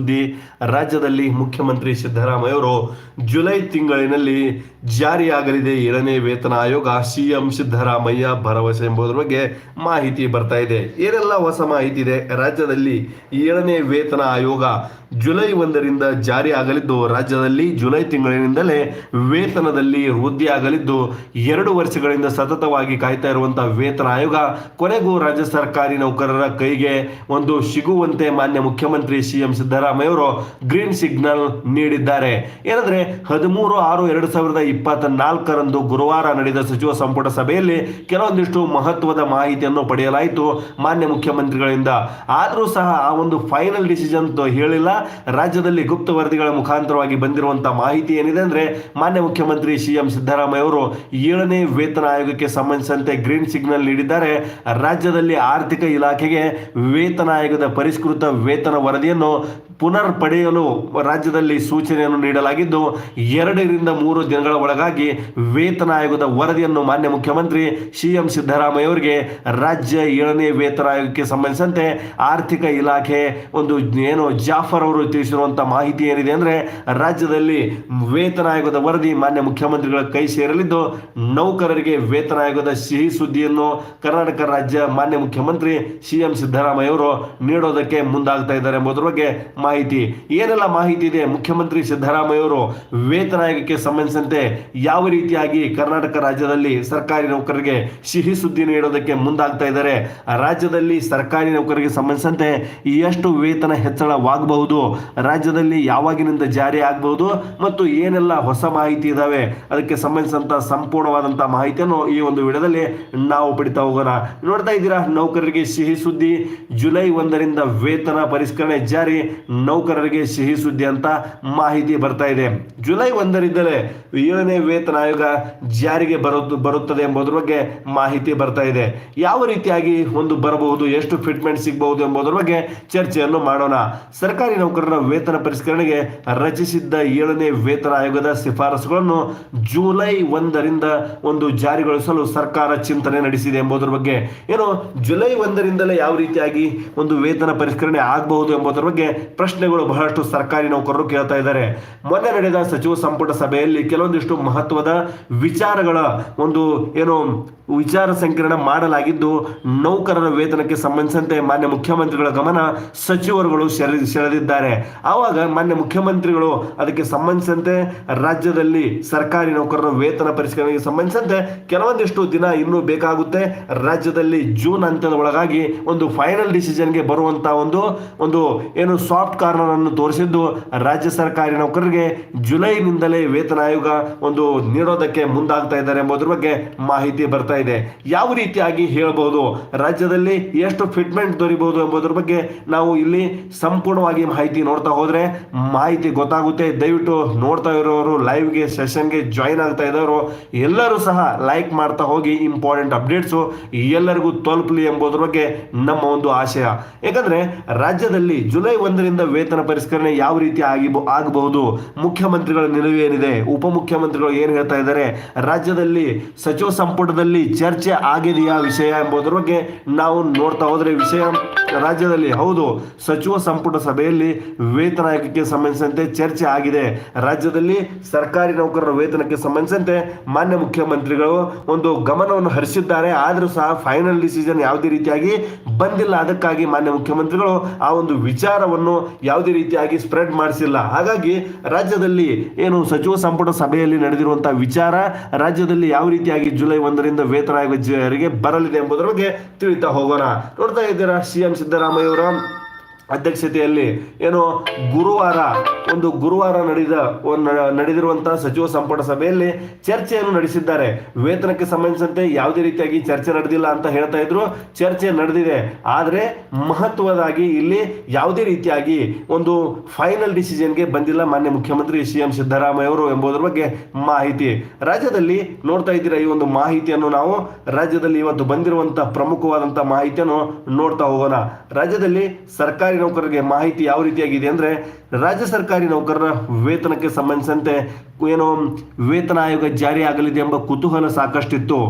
ಸುದ್ದಿ. ರಾಜ್ಯದಲ್ಲಿ ಮುಖ್ಯಮಂತ್ರಿ ಸಿದ್ದರಾಮಯ್ಯ ಅವರು ಜುಲೈ ತಿಂಗಳಿನಲ್ಲಿ ಜಾರಿಯಾಗಲಿದೆ. ಏಳನೇ ವೇತನ ಆಯೋಗ ಸಿಎಂ ಸಿದ್ದರಾಮಯ್ಯ ಭರವಸೆ ಎಂಬುದರ ಬಗ್ಗೆ ಮಾಹಿತಿ ಬರ್ತಾ ಇದೆ. ಏನೆಲ್ಲ ಹೊಸ ಮಾಹಿತಿ ಇದೆ. ರಾಜ್ಯದಲ್ಲಿ ಏಳನೇ ವೇತನ ಆಯೋಗ ಜುಲೈ ಒಂದರಿಂದ ಜಾರಿ ಆಗಲಿದ್ದು ರಾಜ್ಯದಲ್ಲಿ ಜುಲೈ ತಿಂಗಳಿನಿಂದಲೇ ವೇತನದಲ್ಲಿ ವೃದ್ಧಿ ಆಗಲಿದ್ದು ಎರಡು ವರ್ಷಗಳಿಂದ ಸತತವಾಗಿ ಕಾಯ್ತಾ ಇರುವಂತಹ ವೇತನ ಆಯೋಗ ಕೊನೆಗೂ ರಾಜ್ಯ ಸರ್ಕಾರಿ ನೌಕರರ ಕೈಗೆ ಒಂದು ಸಿಗುವಂತೆ ಮಾನ್ಯ ಮುಖ್ಯಮಂತ್ರಿ ಸಿಎಂ ಸಿದ್ದರಾಮಯ್ಯ ಅವರು ಗ್ರೀನ್ ಸಿಗ್ನಲ್ ನೀಡಿದ್ದಾರೆ. ಏನಂದ್ರೆ ಹದಿಮೂರು ಆರು ಎರಡು ಸಾವಿರದ ಇಪ್ಪತ್ತ ನಾಲ್ಕರಂದು ಗುರುವಾರ ನಡೆದ ಸಚಿವ ಸಂಪುಟ ಸಭೆಯಲ್ಲಿ ಕೆಲವೊಂದಿಷ್ಟು ಮಹತ್ವದ ಮಾಹಿತಿಯನ್ನು ಪಡೆಯಲಾಯಿತು ಮಾನ್ಯ ಮುಖ್ಯಮಂತ್ರಿಗಳಿಂದ. ಆದರೂ ಸಹ ಆ ಒಂದು ಫೈನಲ್ ಡಿಸಿಷನ್ ಹೇಳಿಲ್ಲ. ರಾಜ್ಯದಲ್ಲಿ ಗುಪ್ತ ವರದಿಗಳ ಮುಖಾಂತರವಾಗಿ ಬಂದಿರುವಂತಹ ಮಾಹಿತಿ ಏನಿದೆ ಅಂದ್ರೆ ಮಾನ್ಯ ಮುಖ್ಯಮಂತ್ರಿ ಸಿಎಂ ಸಿದ್ದರಾಮಯ್ಯ ಅವರು ಏಳನೇ ವೇತನ ಆಯೋಗಕ್ಕೆ ಸಂಬಂಧಿಸಿದಂತೆ ಗ್ರೀನ್ ಸಿಗ್ನಲ್ ನೀಡಿದ್ದಾರೆ. ರಾಜ್ಯದಲ್ಲಿ ಆರ್ಥಿಕ ಇಲಾಖೆಗೆ ವೇತನ ಆಯೋಗದ ಪರಿಷ್ಕೃತ ವೇತನ ವರದಿಯನ್ನು ಪುನರ್ ಪಡೆಯಲು ರಾಜ್ಯದಲ್ಲಿ ಸೂಚನೆಯನ್ನು ನೀಡಲಾಗಿದ್ದು, ಎರಡರಿಂದ ಮೂರು ದಿನಗಳ ಒಳಗಾಗಿ ವೇತನ ಆಯೋಗದ ವರದಿಯನ್ನು ಮಾನ್ಯ ಮುಖ್ಯಮಂತ್ರಿ ಸಿಎಂ ಸಿದ್ದರಾಮಯ್ಯ ಅವರಿಗೆ ರಾಜ್ಯ ಏಳನೇ ವೇತನ ಆಯೋಗಕ್ಕೆ ಸಂಬಂಧಿಸಿದಂತೆ ಆರ್ಥಿಕ ಇಲಾಖೆ ಒಂದು ಏನು ಜಾಫರ್ ಅವರು ತಿಳಿಸಿರುವಂಥ ಮಾಹಿತಿ ಏನಿದೆ ಅಂದರೆ, ರಾಜ್ಯದಲ್ಲಿ ವೇತನ ಆಯೋಗದ ವರದಿ ಮಾನ್ಯ ಮುಖ್ಯಮಂತ್ರಿಗಳ ಕೈ ಸೇರಲಿದ್ದು, ನೌಕರರಿಗೆ ವೇತನ ಆಯೋಗದ ಸಿಹಿ ಸುದ್ದಿಯನ್ನು ಕರ್ನಾಟಕ ರಾಜ್ಯ ಮಾನ್ಯ ಮುಖ್ಯಮಂತ್ರಿ ಸಿಎಂ ಸಿದ್ದರಾಮಯ್ಯ ಅವರು ನೀಡೋದಕ್ಕೆ ಮುಂದಾಗ್ತಾ ಇದ್ದಾರೆ ಎಂಬುದರ ಬಗ್ಗೆ ಮಾಹಿತಿ? ಏನೆಲ್ಲ ಮಾಹಿತಿ ಇದೆ? ಮುಖ್ಯಮಂತ್ರಿ ಸಿದ್ದರಾಮಯ್ಯ ಅವರು ವೇತನ ಆಯೋಗಕ್ಕೆ ಸಂಬಂಧಿಸಿದಂತೆ ಯಾವ ರೀತಿಯಾಗಿ ಕರ್ನಾಟಕ ರಾಜ್ಯದಲ್ಲಿ ಸರ್ಕಾರಿ ನೌಕರರಿಗೆ ಸಿಹಿ ಸುದ್ದಿ ನೀಡೋದಕ್ಕೆ ಮುಂದಾಗ್ತಾ ಇದ್ದಾರೆ? ರಾಜ್ಯದಲ್ಲಿ ಸರ್ಕಾರಿ ನೌಕರರಿಗೆ ಸಂಬಂಧಿಸಿದಂತೆ ಎಷ್ಟು ವೇತನ ಹೆಚ್ಚಳವಾಗಬಹುದು? ರಾಜ್ಯದಲ್ಲಿ ಯಾವಾಗಿನಿಂದ ಜಾರಿ ಆಗಬಹುದು? ಮತ್ತು ಏನೆಲ್ಲ ಹೊಸ ಮಾಹಿತಿ ಇದಾವೆ? ಅದಕ್ಕೆ ಸಂಬಂಧಿಸಿದಂಥ ಸಂಪೂರ್ಣವಾದಂಥ ಮಾಹಿತಿಯನ್ನು ಈ ಒಂದು ವಿಡಿಯೋದಲ್ಲಿ ನಾವು ಪಡಿತಾ ಹೋಗೋಣ. ನೋಡ್ತಾ ಇದ್ದೀರಾ, ನೌಕರರಿಗೆ ಸಿಹಿ ಸುದ್ದಿ. ಜುಲೈ ಒಂದರಿಂದ ವೇತನ ಪರಿಷ್ಕರಣೆ ಜಾರಿ. ನೌಕರರಿಗೆ ಸಿಹಿ ಸುದ್ದಿ ಅಂತ ಮಾಹಿತಿ ಬರ್ತಾ ಇದೆ. ಜುಲೈ ಒಂದರಿಂದಲೇ ಏಳನೇ ವೇತನ ಆಯೋಗ ಜಾರಿಗೆ ಬರುತ್ತೆ ಬರುತ್ತದೆ ಎಂಬುದರ ಬಗ್ಗೆ ಮಾಹಿತಿ ಬರ್ತಾ ಇದೆ. ಯಾವ ರೀತಿಯಾಗಿ ಒಂದು ಬರಬಹುದು, ಎಷ್ಟು ಫಿಟ್ಮೆಂಟ್ ಸಿಗಬಹುದು ಎಂಬುದರ ಬಗ್ಗೆ ಚರ್ಚೆಯನ್ನು ಮಾಡೋಣ. ಸರ್ಕಾರಿ ನೌಕರರ ವೇತನ ಪರಿಷ್ಕರಣೆಗೆ ರಚಿಸಿದ್ದ ಏಳನೇ ವೇತನ ಆಯೋಗದ ಶಿಫಾರಸುಗಳನ್ನು ಜುಲೈ ಒಂದರಿಂದ ಒಂದು ಜಾರಿಗೊಳಿಸಲು ಸರ್ಕಾರ ಚಿಂತನೆ ನಡೆಸಿದೆ ಎಂಬುದರ ಬಗ್ಗೆ. ಏನು, ಜುಲೈ ಒಂದರಿಂದಲೇ ಯಾವ ರೀತಿಯಾಗಿ ಒಂದು ವೇತನ ಪರಿಷ್ಕರಣೆ ಆಗಬಹುದು ಎಂಬುದರ ಬಗ್ಗೆ ಪ್ರಶ್ನೆಗಳು ಬಹಳಷ್ಟು ಸರ್ಕಾರಿ ನೌಕರರು ಕೇಳ್ತಾ ಇದ್ದಾರೆ. ಮೊನ್ನೆ ನಡೆದ ಸಚಿವ ಸಂಪುಟ ಸಭೆಯಲ್ಲಿ ಕೆಲವೊಂದಿಷ್ಟು ಮಹತ್ವದ ವಿಚಾರಗಳ ಒಂದು ಏನು ವಿಚಾರ ಸಂಕಿರಣ ಮಾಡಲಾಗಿದ್ದು, ನೌಕರರ ವೇತನಕ್ಕೆ ಸಂಬಂಧಿಸಿದಂತೆ ಮಾನ್ಯ ಮುಖ್ಯಮಂತ್ರಿಗಳ ಗಮನ ಸಚಿವರುಗಳು ಸೆಳೆ ಸೆಳೆದಿದ್ದಾರೆ. ಆವಾಗ ಮಾನ್ಯ ಮುಖ್ಯಮಂತ್ರಿಗಳು ಅದಕ್ಕೆ ಸಂಬಂಧಿಸಿದಂತೆ ರಾಜ್ಯದಲ್ಲಿ ಸರ್ಕಾರಿ ನೌಕರರ ವೇತನ ಪರಿಷ್ಕರಣೆಗೆ ಸಂಬಂಧಿಸಿದಂತೆ ಕೆಲವೊಂದಿಷ್ಟು ದಿನ ಇನ್ನೂ ಬೇಕಾಗುತ್ತೆ. ರಾಜ್ಯದಲ್ಲಿ ಜೂನ್ ಅಂತ್ಯದ ಒಳಗಾಗಿ ಒಂದು ಫೈನಲ್ ಡಿಸಿಷನ್ಗೆ ಬರುವಂತಹ ಒಂದು ಒಂದು ಏನು ಸಾಫ್ಟ್ ಕಾರ್ನರ್ ಅನ್ನು ತೋರಿಸಿದ್ದು ರಾಜ್ಯ ಸರ್ಕಾರಿ ನೌಕರರಿಗೆ ಜುಲೈನಿಂದಲೇ ವೇತನ ಆಯೋಗ ಒಂದು ನೀಡೋದಕ್ಕೆ ಮುಂದಾಗ್ತಾ ಇದ್ದಾರೆ ಎಂಬುದರ ಬಗ್ಗೆ ಮಾಹಿತಿ ಬರ್ತಾ ಇದೆ. ಯಾವ ರೀತಿಯಾಗಿ ಹೇಳಬಹುದು ರಾಜ್ಯದಲ್ಲಿ ಎಷ್ಟು ಫಿಟ್ಮೆಂಟ್ ದೊರಿಬಹುದು ಎಂಬುದರ ಬಗ್ಗೆ ನಾವು ಇಲ್ಲಿ ಸಂಪೂರ್ಣವಾಗಿ ಮಾಹಿತಿ ನೋಡ್ತಾ ಹೋದರೆ ಮಾಹಿತಿ ಗೊತ್ತಾಗುತ್ತೆ. ದಯವಿಟ್ಟು ನೋಡ್ತಾ ಇರೋರು ಲೈವ್ಗೆ ಸೆಷನ್ಗೆ ಜಾಯಿನ್ ಆಗ್ತಾ ಇದ್ದವರು, ಎಲ್ಲರೂ ಸಹ ಲೈಕ್ ಮಾಡ್ತಾ ಹೋಗಿ ಇಂಪಾರ್ಟೆಂಟ್ ಅಪ್ಡೇಟ್ಸು ಎಲ್ಲರಿಗೂ ತಲುಪಲಿ ಎಂಬುದರ ಬಗ್ಗೆ ನಮ್ಮ ಒಂದು ಆಶಯ. ಯಾಕಂದರೆ ರಾಜ್ಯದಲ್ಲಿ ಜುಲೈ ಒಂದರಿಂದ ವೇತನ ಪರಿಷ್ಕರಣೆ ಯಾವ ರೀತಿ ಆಗಿ ಆಗಬಹುದು? ಮುಖ್ಯಮಂತ್ರಿಗಳ ನಿಲುವು ಏನಿದೆ? ಉಪಮುಖ್ಯಮಂತ್ರಿಗಳು ಏನು ಹೇಳ್ತಾ ಇದ್ದಾರೆ? ರಾಜ್ಯದಲ್ಲಿ ಸಚಿವ ಸಂಪುಟದಲ್ಲಿ ಚರ್ಚೆ ಆಗಿದೆಯಾ ವಿಷಯ ಎಂಬುದರ ಬಗ್ಗೆ ನಾವು ನೋಡ್ತಾ ಹೋದರೆ ವಿಷಯ ರಾಜ್ಯದಲ್ಲಿ ಹೌದು, ಸಚಿವ ಸಂಪುಟ ಸಭೆಯಲ್ಲಿ ವೇತನ ಆಯೋಗಕ್ಕೆ ಸಂಬಂಧಿಸಿದಂತೆ ಚರ್ಚೆ ಆಗಿದೆ. ರಾಜ್ಯದಲ್ಲಿ ಸರ್ಕಾರಿ ನೌಕರರ ವೇತನಕ್ಕೆ ಸಂಬಂಧಿಸಿದಂತೆ ಮಾನ್ಯ ಮುಖ್ಯಮಂತ್ರಿಗಳು ಒಂದು ಗಮನವನ್ನು ಹರಿಸಿದ್ದಾರೆ. ಆದರೂ ಸಹ ಫೈನಲ್ ಡಿಸಿಷನ್ ಯಾವುದೇ ರೀತಿಯಾಗಿ ಬಂದಿಲ್ಲ. ಅದಕ್ಕಾಗಿ ಮಾನ್ಯ ಮುಖ್ಯಮಂತ್ರಿಗಳು ಆ ಒಂದು ವಿಚಾರವನ್ನು ಯಾವುದೇ ರೀತಿಯಾಗಿ ಸ್ಪ್ರೆಡ್ ಮಾಡಿಸಿಲ್ಲ. ಹಾಗಾಗಿ ರಾಜ್ಯದಲ್ಲಿ ಏನು ಸಚಿವ ಸಂಪುಟ ಸಭೆಯಲ್ಲಿ ನಡೆದಿರುವಂತಹ ವಿಚಾರ, ರಾಜ್ಯದಲ್ಲಿ ಯಾವ ರೀತಿಯಾಗಿ ಜುಲೈ ಒಂದರಿಂದ ವೇತನ ಆಯೋಗ ಜಾರಿಗೆ ಬರಲಿದೆ ಎಂಬುದರ ಬಗ್ಗೆ ತಿಳಿತಾ ಹೋಗೋಣ. ನೋಡ್ತಾ ಇದ್ದೀರಾ ಸಿಎಂ ಸಿದ್ದರಾಮಯ್ಯ ಅವರ ಅಧ್ಯಕ್ಷತೆಯಲ್ಲಿ ಏನು ಗುರುವಾರ, ಒಂದು ಗುರುವಾರ ನಡೆದ ನಡೆದಿರುವಂತಹ ಸಚಿವ ಸಂಪುಟ ಸಭೆಯಲ್ಲಿ ಚರ್ಚೆಯನ್ನು ನಡೆಸಿದ್ದಾರೆ. ವೇತನಕ್ಕೆ ಸಂಬಂಧಿಸಿದಂತೆ ಯಾವುದೇ ರೀತಿಯಾಗಿ ಚರ್ಚೆ ನಡೆದಿಲ್ಲ ಅಂತ ಹೇಳ್ತಾ ಇದ್ರು. ಚರ್ಚೆ ನಡೆದಿದೆ. ಆದರೆ ಮಹತ್ವದಾಗಿ ಇಲ್ಲಿ ಯಾವುದೇ ರೀತಿಯಾಗಿ ಒಂದು ಫೈನಲ್ ಡಿಸಿಷನ್ಗೆ ಬಂದಿಲ್ಲ ಮಾನ್ಯ ಮುಖ್ಯಮಂತ್ರಿ ಸಿ ಎಂ ಸಿದ್ದರಾಮಯ್ಯ ಅವರು ಎಂಬುದರ ಬಗ್ಗೆ ಮಾಹಿತಿ. ರಾಜ್ಯದಲ್ಲಿ ನೋಡ್ತಾ ಇದ್ದೀರಾ ಈ ಒಂದು ಮಾಹಿತಿಯನ್ನು ನಾವು? ರಾಜ್ಯದಲ್ಲಿ ಇವತ್ತು ಬಂದಿರುವಂತಹ ಪ್ರಮುಖವಾದಂತಹ ಮಾಹಿತಿಯನ್ನು ನೋಡ್ತಾ ಹೋಗೋಣ. ರಾಜ್ಯದಲ್ಲಿ ಸರ್ಕಾರಿ ನೌಕರರಿಗೆ ಮಾಹಿತಿ ಯಾವ ರೀತಿಯಾಗಿದೆ ಅಂದ್ರೆ ರಾಜ್ಯ ಸರ್ಕಾರಿ ನೌಕರರ ವೇತನಕ್ಕೆ ಸಂಬಂಧಿಸಿದಂತೆ ಏನು ವೇತನ ಆಯೋಗ ಜಾರಿ ಆಗಲಿದೆ ಎಂಬ ಕುತೂಹಲ ಸಾಕಷ್ಟಿತ್ತು.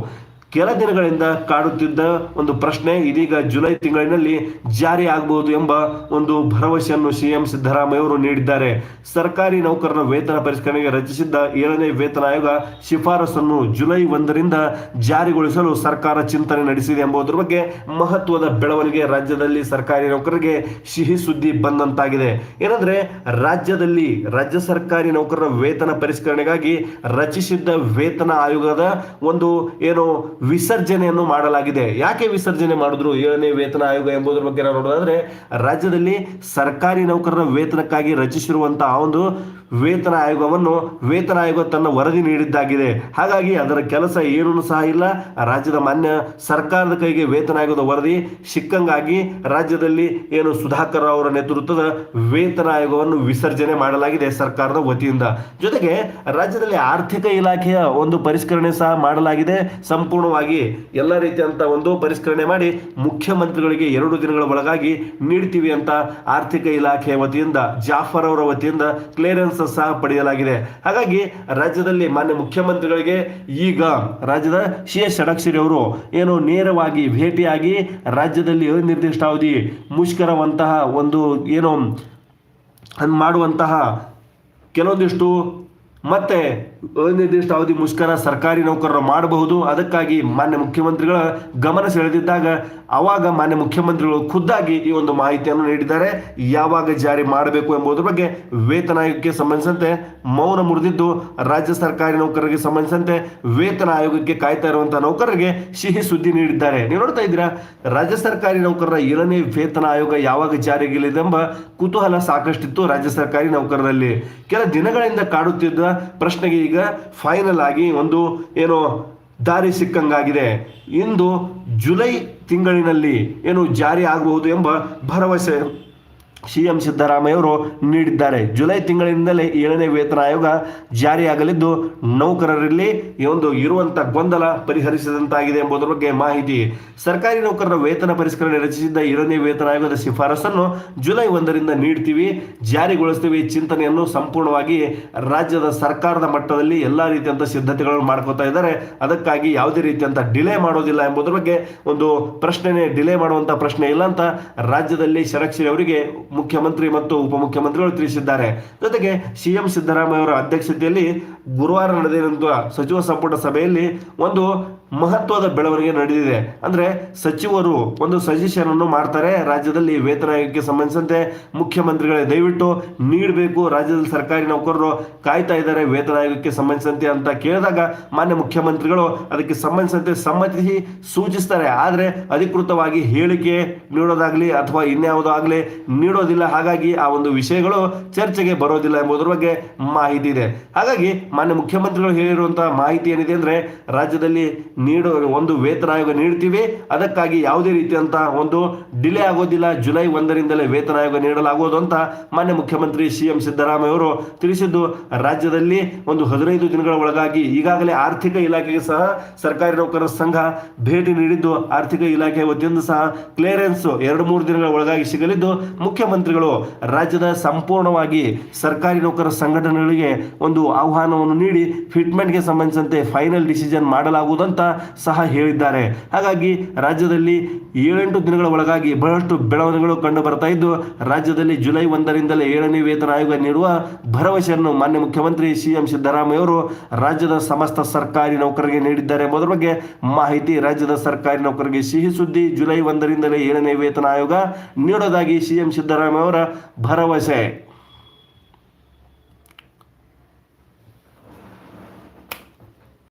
ಕೆಲ ದಿನಗಳಿಂದ ಕಾಡುತ್ತಿದ್ದ ಒಂದು ಪ್ರಶ್ನೆ ಇದೀಗ ಜುಲೈ ತಿಂಗಳಿನಲ್ಲಿ ಜಾರಿ ಆಗಬಹುದು ಎಂಬ ಒಂದು ಭರವಸೆಯನ್ನು ಸಿಎಂ ಸಿದ್ದರಾಮಯ್ಯ ಅವರು ನೀಡಿದ್ದಾರೆ. ಸರ್ಕಾರಿ ನೌಕರರ ವೇತನ ಪರಿಷ್ಕರಣೆಗೆ ರಚಿಸಿದ್ದ ಏಳನೇ ವೇತನ ಆಯೋಗ ಶಿಫಾರಸನ್ನು ಜುಲೈ ಒಂದರಿಂದ ಜಾರಿಗೊಳಿಸಲು ಸರ್ಕಾರ ಚಿಂತನೆ ನಡೆಸಿದೆ ಎಂಬುದರ ಬಗ್ಗೆ ಮಹತ್ವದ ಬೆಳವಣಿಗೆ ರಾಜ್ಯದಲ್ಲಿ ಸರ್ಕಾರಿ ನೌಕರರಿಗೆ ಸಿಹಿ ಸುದ್ದಿ ಬಂದಂತಾಗಿದೆ. ಏನಂದ್ರೆ, ರಾಜ್ಯದಲ್ಲಿ ರಾಜ್ಯ ಸರ್ಕಾರಿ ನೌಕರರ ವೇತನ ಪರಿಷ್ಕರಣೆಗಾಗಿ ರಚಿಸಿದ್ದ ವೇತನ ಆಯೋಗದ ಒಂದು ಏನು ವಿಸರ್ಜನೆಯನ್ನು ಮಾಡಲಾಗಿದೆ. ಯಾಕೆ ವಿಸರ್ಜನೆ ಮಾಡಿದ್ರು? ಏಳನೇ ವೇತನ ಆಯೋಗ ಎಂಬುದರ ಬಗ್ಗೆ ನಾವು ನೋಡೋದಾದ್ರೆ, ರಾಜ್ಯದಲ್ಲಿ ಸರ್ಕಾರಿ ನೌಕರರ ವೇತನಕ್ಕಾಗಿ ರಚಿಸಿರುವಂತಹ ಒಂದು ವೇತನ ಆಯೋಗವನ್ನು ವೇತನ ಆಯೋಗ ತನ್ನ ವರದಿ ನೀಡಿದ್ದಾಗಿದೆ. ಹಾಗಾಗಿ ಅದರ ಕೆಲಸ ಏನೂ ಸಹ ಇಲ್ಲ. ರಾಜ್ಯದ ಮಾನ್ಯ ಸರ್ಕಾರದ ಕೈಗೆ ವೇತನ ಆಯೋಗದ ವರದಿ ಸಿಕ್ಕಂಗಾಗಿ ರಾಜ್ಯದಲ್ಲಿ ಏನು ಸುಧಾಕರ್ ಅವರ ನೇತೃತ್ವದ ವೇತನ ಆಯೋಗವನ್ನು ವಿಸರ್ಜನೆ ಮಾಡಲಾಗಿದೆ ಸರ್ಕಾರದ ವತಿಯಿಂದ. ಜೊತೆಗೆ ರಾಜ್ಯದಲ್ಲಿ ಆರ್ಥಿಕ ಇಲಾಖೆಯ ಒಂದು ಪರಿಷ್ಕರಣೆ ಸಹ ಮಾಡಲಾಗಿದೆ. ಸಂಪೂರ್ಣವಾಗಿ ಎಲ್ಲ ರೀತಿಯಂತ ಒಂದು ಪರಿಷ್ಕರಣೆ ಮಾಡಿ ಮುಖ್ಯಮಂತ್ರಿಗಳಿಗೆ ಎರಡು ದಿನಗಳ ಒಳಗಾಗಿ ನೀಡ್ತೀವಿ ಅಂತ ಆರ್ಥಿಕ ಇಲಾಖೆಯ ವತಿಯಿಂದ, ಜಾಫರ್ ಅವರ ವತಿಯಿಂದ, ಕ್ಲಿಯರೆನ್ಸ್ ಸಹ ಪಡೆಯಲಾಗಿದೆ. ಹಾಗಾಗಿ ರಾಜ್ಯದಲ್ಲಿ ಮಾನ್ಯ ಮುಖ್ಯಮಂತ್ರಿಗಳಿಗೆ ಈಗ ರಾಜ್ಯದ ಸಿ ಎಸ್ ಷಡಕ್ಷರಿ ಅವರು ಏನು ನೇರವಾಗಿ ಭೇಟಿಯಾಗಿ ರಾಜ್ಯದಲ್ಲಿ ಅನಿರ್ದಿಷ್ಟಾವಧಿ ಮುಷ್ಕರವಂತಹ ಒಂದು ಏನು ಮಾಡುವಂತಹ ಕೆಲವೊಂದಿಷ್ಟು ಮತ್ತೆ ಅನಿರ್ದಿಷ್ಟ ಅವಧಿ ಮುಷ್ಕರ ಸರ್ಕಾರಿ ನೌಕರರು ಮಾಡಬಹುದು. ಅದಕ್ಕಾಗಿ ಮಾನ್ಯ ಮುಖ್ಯಮಂತ್ರಿಗಳ ಗಮನ ಸೆಳೆದಿದ್ದಾಗ ಅವಾಗ ಮಾನ್ಯ ಮುಖ್ಯಮಂತ್ರಿಗಳು ಖುದ್ದಾಗಿ ಈ ಒಂದು ಮಾಹಿತಿಯನ್ನು ನೀಡಿದ್ದಾರೆ. ಯಾವಾಗ ಜಾರಿ ಮಾಡಬೇಕು ಎಂಬುದರ ಬಗ್ಗೆ ವೇತನ ಆಯೋಗಕ್ಕೆ ಸಂಬಂಧಿಸಿದಂತೆ ಮೌನ ಮುರಿದಿದ್ದು, ರಾಜ್ಯ ಸರ್ಕಾರಿ ನೌಕರರಿಗೆ ಸಂಬಂಧಿಸಿದಂತೆ ವೇತನ ಆಯೋಗಕ್ಕೆ ಕಾಯ್ತಾ ಇರುವಂತಹ ನೌಕರರಿಗೆ ಸಿಹಿ ಸುದ್ದಿ ನೀಡಿದ್ದಾರೆ. ನೀವು ನೋಡ್ತಾ ಇದ್ದೀರಾ? ರಾಜ್ಯ ಸರ್ಕಾರಿ ನೌಕರರ ಏಳನೇ ವೇತನ ಆಯೋಗ ಯಾವಾಗ ಜಾರಿಗಿಳಿದೆ ಎಂಬ ಕುತೂಹಲ ಸಾಕಷ್ಟಿತ್ತು ರಾಜ್ಯ ಸರ್ಕಾರಿ ನೌಕರರಲ್ಲಿ. ಕೆಲ ದಿನಗಳಿಂದ ಕಾಡುತ್ತಿದ್ದ ಪ್ರಶ್ನೆಗೆ ಈಗ ಫೈನಲ್ ಆಗಿ ಒಂದು ಏನು ದಾರಿ ಸಿಕ್ಕಂಗಾಗಿದೆ. ಇಂದು ಜುಲೈ ತಿಂಗಳಿನಲ್ಲಿ ಏನು ಜಾರಿ ಆಗಬಹುದು ಎಂಬ ಭರವಸೆ ಸಿಎಂ ಸಿದ್ದರಾಮಯ್ಯ ಅವರು ನೀಡಿದ್ದಾರೆ. ಜುಲೈ ತಿಂಗಳಿನಿಂದಲೇ ಏಳನೇ ವೇತನ ಆಯೋಗ ಜಾರಿಯಾಗಲಿದ್ದು, ನೌಕರರಲ್ಲಿ ಈ ಒಂದು ಇರುವಂತಹ ಗೊಂದಲ ಪರಿಹರಿಸಿದಂತಾಗಿದೆ ಎಂಬುದರ ಬಗ್ಗೆ ಮಾಹಿತಿ. ಸರ್ಕಾರಿ ನೌಕರರ ವೇತನ ಪರಿಷ್ಕರಣೆ ರಚಿಸಿದ್ದ ಏಳನೇ ವೇತನ ಆಯೋಗದ ಶಿಫಾರಸನ್ನು ಜುಲೈ ಒಂದರಿಂದ ನೀಡ್ತೀವಿ, ಜಾರಿಗೊಳಿಸ್ತೀವಿ ಚಿಂತನೆಯನ್ನು ಸಂಪೂರ್ಣವಾಗಿ ರಾಜ್ಯದ ಸರ್ಕಾರದ ಮಟ್ಟದಲ್ಲಿ ಎಲ್ಲಾ ರೀತಿಯಂತ ಸಿದ್ಧತೆಗಳನ್ನು ಮಾಡ್ಕೋತಾ ಇದ್ದಾರೆ. ಅದಕ್ಕಾಗಿ ಯಾವುದೇ ರೀತಿಯಂತ ಡಿಲೇ ಮಾಡೋದಿಲ್ಲ ಎಂಬುದರ ಬಗ್ಗೆ ಒಂದು ಪ್ರಶ್ನೆನೇ, ಡಿಲೇ ಮಾಡುವಂತ ಪ್ರಶ್ನೆ ಇಲ್ಲ ಅಂತ ರಾಜ್ಯದಲ್ಲಿ ಶರಕ್ಷಿ ಅವರಿಗೆ ಮುಖ್ಯಮಂತ್ರಿ ಮತ್ತು ಉಪಮುಖ್ಯಮಂತ್ರಿಗಳು ತಿಳಿಸಿದ್ದಾರೆ. ಜೊತೆಗೆ ಸಿಎಂ ಸಿದ್ದರಾಮಯ್ಯ ಅವರ ಅಧ್ಯಕ್ಷತೆಯಲ್ಲಿ ಗುರುವಾರ ನಡೆದಿರುವಂತಹ ಸಚಿವ ಸಂಪುಟ ಸಭೆಯಲ್ಲಿ ಒಂದು ಮಹತ್ವದ ಬೆಳವಣಿಗೆ ನಡೆದಿದೆ. ಅಂದ್ರೆ ಸಚಿವರು ಒಂದು ಸಜೆಷನ್ ಅನ್ನು ಮಾಡ್ತಾರೆ. ರಾಜ್ಯದಲ್ಲಿ ವೇತನ ಆಯೋಗಕ್ಕೆ ಸಂಬಂಧಿಸಿದಂತೆ ಮುಖ್ಯಮಂತ್ರಿಗಳೇ ದಯವಿಟ್ಟು ನೀಡಬೇಕು. ರಾಜ್ಯದಲ್ಲಿ ಸರ್ಕಾರಿ ನೌಕರರು ಕಾಯ್ತಾ ಇದ್ದಾರೆ ವೇತನ ಆಯೋಗಕ್ಕೆ ಸಂಬಂಧಿಸಿದಂತೆ ಅಂತ ಕೇಳಿದಾಗ ಮಾನ್ಯ ಮುಖ್ಯಮಂತ್ರಿಗಳು ಅದಕ್ಕೆ ಸಂಬಂಧಿಸಿದಂತೆ ಸಮ್ಮತಿ ಸೂಚಿಸ್ತಾರೆ. ಆದರೆ ಅಧಿಕೃತವಾಗಿ ಹೇಳಿಕೆ ನೀಡೋದಾಗ್ಲಿ ಅಥವಾ ಇನ್ಯಾವುದೋ ಆಗಲಿ ನೀಡೋದಿಲ್ಲ. ಹಾಗಾಗಿ ಆ ಒಂದು ವಿಷಯಗಳು ಚರ್ಚೆಗೆ ಬರೋದಿಲ್ಲ ಎಂಬುದರ ಬಗ್ಗೆ ಮಾಹಿತಿ ಇದೆ. ಹಾಗಾಗಿ ಮಾನ್ಯ ಮುಖ್ಯಮಂತ್ರಿಗಳು ಹೇಳಿರುವಂತಹ ಮಾಹಿತಿ ಏನಿದೆ ಅಂದ್ರೆ ರಾಜ್ಯದಲ್ಲಿ ನೀಡೋ ಒಂದು ವೇತನ ಆಯೋಗ ನೀಡ್ತೀವಿ. ಅದಕ್ಕಾಗಿ ಯಾವುದೇ ರೀತಿಯಂತಹ ಒಂದು ಡಿಲೇ ಆಗೋದಿಲ್ಲ. ಜುಲೈ ಒಂದರಿಂದಲೇ ವೇತನ ಆಯೋಗ ನೀಡಲಾಗುವುದು ಅಂತ ಮಾನ್ಯ ಮುಖ್ಯಮಂತ್ರಿ ಸಿ ಎಂ ಸಿದ್ದರಾಮಯ್ಯ ಅವರು ತಿಳಿಸಿದ್ದು. ರಾಜ್ಯದಲ್ಲಿ ಒಂದು ಹದಿನೈದು ದಿನಗಳ ಒಳಗಾಗಿ ಈಗಾಗಲೇ ಆರ್ಥಿಕ ಇಲಾಖೆಗೆ ಸಹ ಸರ್ಕಾರಿ ನೌಕರರ ಸಂಘ ಭೇಟಿ ನೀಡಿದ್ದು. ಆರ್ಥಿಕ ಇಲಾಖೆ ವತಿಯಿಂದ ಸಹ ಕ್ಲಿಯರೆನ್ಸ್ ಎರಡು ಮೂರು ದಿನಗಳ ಒಳಗಾಗಿ ಸಿಗಲಿದ್ದು. ಮುಖ್ಯಮಂತ್ರಿಗಳು ರಾಜ್ಯದ ಸಂಪೂರ್ಣವಾಗಿ ಸರ್ಕಾರಿ ನೌಕರ ಸಂಘಟನೆಗಳಿಗೆ ಒಂದು ಆಹ್ವಾನವನ್ನು ನೀಡಿ. ಫಿಟ್ಮೆಂಟ್ಗೆ ಸಂಬಂಧಿಸಿದಂತೆ ಫೈನಲ್ ಡಿಸಿಷನ್ ಮಾಡಲಾಗುವುದಂತ ಸಹ ಹೇಳಿದ್ದಾರೆ. ಹಾಗಾಗಿ ರಾಜ್ಯದಲ್ಲಿ ಏಳೆಂಟು ದಿನಗಳ ಒಳಗಾಗಿ ಬಹಳಷ್ಟು ಬೆಳವಣಿಗೆಗಳು ಕಂಡು ಬರ್ತಾ ಇದ್ದು, ರಾಜ್ಯದಲ್ಲಿ ಜುಲೈ ಒಂದರಿಂದಲೇ ಏಳನೇ ವೇತನ ಆಯೋಗ ನೀಡುವ ಭರವಸೆಯನ್ನು ಮಾನ್ಯ ಮುಖ್ಯಮಂತ್ರಿ ಸಿಎಂ ಸಿದ್ದರಾಮಯ್ಯ ಅವರು ರಾಜ್ಯದ ಸಮಸ್ತ ಸರ್ಕಾರಿ ನೌಕರರಿಗೆ ನೀಡಿದ್ದಾರೆ ಎಂಬುದರ ಬಗ್ಗೆ ಮಾಹಿತಿ ರಾಜ್ಯದ ಸರ್ಕಾರಿ ನೌಕರರಿಗೆ ಸಿಹಿ ಸುದ್ದಿ ಜುಲೈ ಒಂದರಿಂದಲೇ ಏಳನೇ ವೇತನ ಆಯೋಗ ನೀಡೋದಾಗಿ ಸಿಎಂ ಸಿದ್ದರಾಮಯ್ಯ ಅವರ ಭರವಸೆ.